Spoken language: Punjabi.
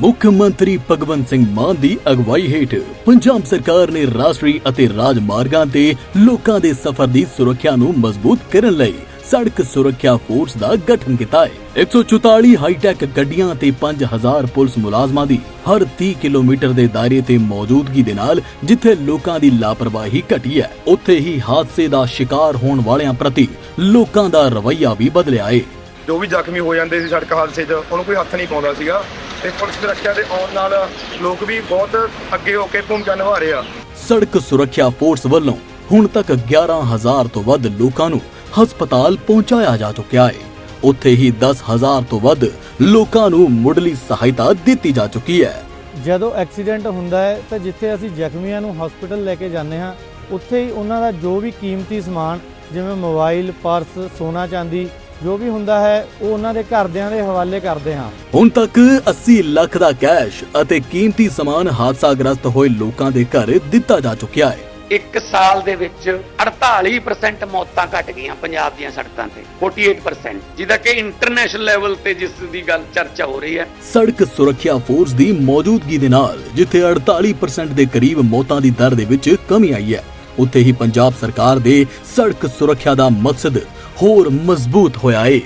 ਮੁੱਖ ਮੰਤਰੀ ਭਗਵੰਤ ਸਿੰਘ ਮਾਨ ਦੀ ਅਗਵਾਈ ਹੇਠ ਪੰਜਾਬ ਸਰਕਾਰ ਨੇ ਰਾਸ਼ਟਰੀ ਅਤੇ ਰਾਜ ਮਾਰਗਾਂ ਤੇ ਲੋਕਾਂ ਦੇ ਸਫ਼ਰ ਦੀ ਸੁਰੱਖਿਆ ਨੂੰ ਮਜ਼ਬੂਤ ਕਰਨ ਲਈ ਸੜਕ ਸੁਰੱਖਿਆ ਫੋਰਸ ਦਾ ਗਠਨ ਕੀਤਾ ਹੈ। 144 ਹਾਈਟੈਕ ਗੱਡੀਆਂ ਤੇ 5000 ਪੁਲਿਸ ਮੁਲਾਜ਼ਮਾਂ ਦੀ ਹਰ 30 ਕਿਲੋਮੀਟਰ ਦੇ ਦਾਇਰੇ ਤੇ ਮੌਜੂਦਗੀ ਦੇ ਨਾਲ ਜਿੱਥੇ ਲੋਕਾਂ ਦੀ ਲਾਪਰਵਾਹੀ ਘਟੀ ਹੈ, ਉੱਥੇ ਹੀ ਹਾਦਸੇ ਦਾ ਸ਼ਿਕਾਰ ਹੋਣ ਵਾਲਿਆਂ ਪ੍ਰਤੀ ਲੋਕਾਂ ਦਾ ਰਵੱਈਆ ਵੀ ਬਦਲਿਆ ਹੈ। ਜੋ ਵੀ ਜ਼ਖਮੀ ਹੋ ਜਾਂਦੇ ਸੀ ਸੜਕ ਹਾਦਸੇ 'ਚ, ਉਹਨੂੰ ਕੋਈ ਹੱਥ ਨਹੀਂ ਪਾਉਂਦਾ ਸੀਗਾ। ਤੇ ਪੁਲਿਸ ਦੀ ਰੱਖਿਆ ਦੇ ਆਉਣ ਨਾਲ ਲੋਕ ਵੀ ਬਹੁਤ ਅੱਗੇ ਹੋ ਕੇ ਭੂਮਿਕਾ ਨਿਭਾ ਰਹੇ ਆ। ਸੜਕ ਸੁਰੱਖਿਆ ਫੋਰਸ ਵੱਲੋਂ ਹੁਣ ਤੱਕ 11000 ਤੋਂ ਵੱਧ ਲੋਕਾਂ ਨੂੰ ਹਸਪਤਾਲ ਪਹੁੰਚਾਇਆ ਜਾ ਚੁੱਕਿਆ ਹੈ। ਉੱਥੇ ਹੀ 10000 ਤੋਂ ਵੱਧ ਲੋਕਾਂ ਨੂੰ ਮੁੱਢਲੀ ਸਹਾਇਤਾ ਦਿੱਤੀ ਜਾ ਚੁੱਕੀ ਹੈ। ਜਦੋਂ ਐਕਸੀਡੈਂਟ ਹੁੰਦਾ ਹੈ ਤਾਂ ਜਿੱਥੇ ਅਸੀਂ ਜ਼ਖਮੀਆਂ ਨੂੰ ਹਸਪੀਟਲ ਲੈ ਕੇ ਜਾਂਦੇ ਹਾਂ ਉੱਥੇ ਹੀ ਉਹਨਾਂ ਦਾ ਜੋ ਵੀ ਕੀਮਤੀ ਸਮਾਨ ਜਿਵੇਂ ਮੋਬਾਈਲ ਪਰਸ ਸੋਨਾ ਚਾਂਦੀ ਜੋ ਵੀ ਹੁੰਦਾ ਹੈ ਉਹ ਉਹਨਾਂ ਦੇ ਘਰਦਿਆਂ ਦੇ ਹਵਾਲੇ ਕਰਦੇ ਹਾਂ। ਹੁਣ ਤੱਕ 80 ਲੱਖ ਦਾ ਕੈਸ਼ ਅਤੇ ਕੀਮਤੀ ਸਮਾਨ ਹਾਦਸਾਗ੍ਰਸਤ ਹੋਏ ਲੋਕਾਂ ਦੇ ਘਰ ਦਿੱਤਾ ਜਾ ਚੁੱਕਿਆ ਹੈ। ਇੱਕ ਸਾਲ ਦੇ ਵਿੱਚ 48% ਮੌਤਾਂ ਘਟ ਗਈਆਂ ਪੰਜਾਬ ਦੀਆਂ ਸੜਕਾਂ ਤੇ 48% ਜਿਹਦਾ ਕਿ ਇੰਟਰਨੈਸ਼ਨਲ ਲੈਵਲ ਤੇ ਜਿਸ ਦੀ ਗੱਲ ਚਰਚਾ ਹੋ ਰਹੀ ਹੈ। ਸੜਕ ਸੁਰੱਖਿਆ ਫੋਰਸ ਦੀ ਮੌਜੂਦਗੀ ਦੇ ਨਾਲ ਜਿੱਥੇ 48% ਦੇ ਕਰੀਬ ਮੌਤਾਂ ਦੀ ਦਰ ਦੇ ਵਿੱਚ ਕਮੀ ਆਈ ਹੈ ਉੱਥੇ ਹੀ ਪੰਜਾਬ ਸਰਕਾਰ ਦੇ ਸੜਕ ਸੁਰੱਖਿਆ ਦਾ ਮਕਸਦ ਹੋਰ ਮਜ਼ਬੂਤ ਹੋਇਆ ਏ।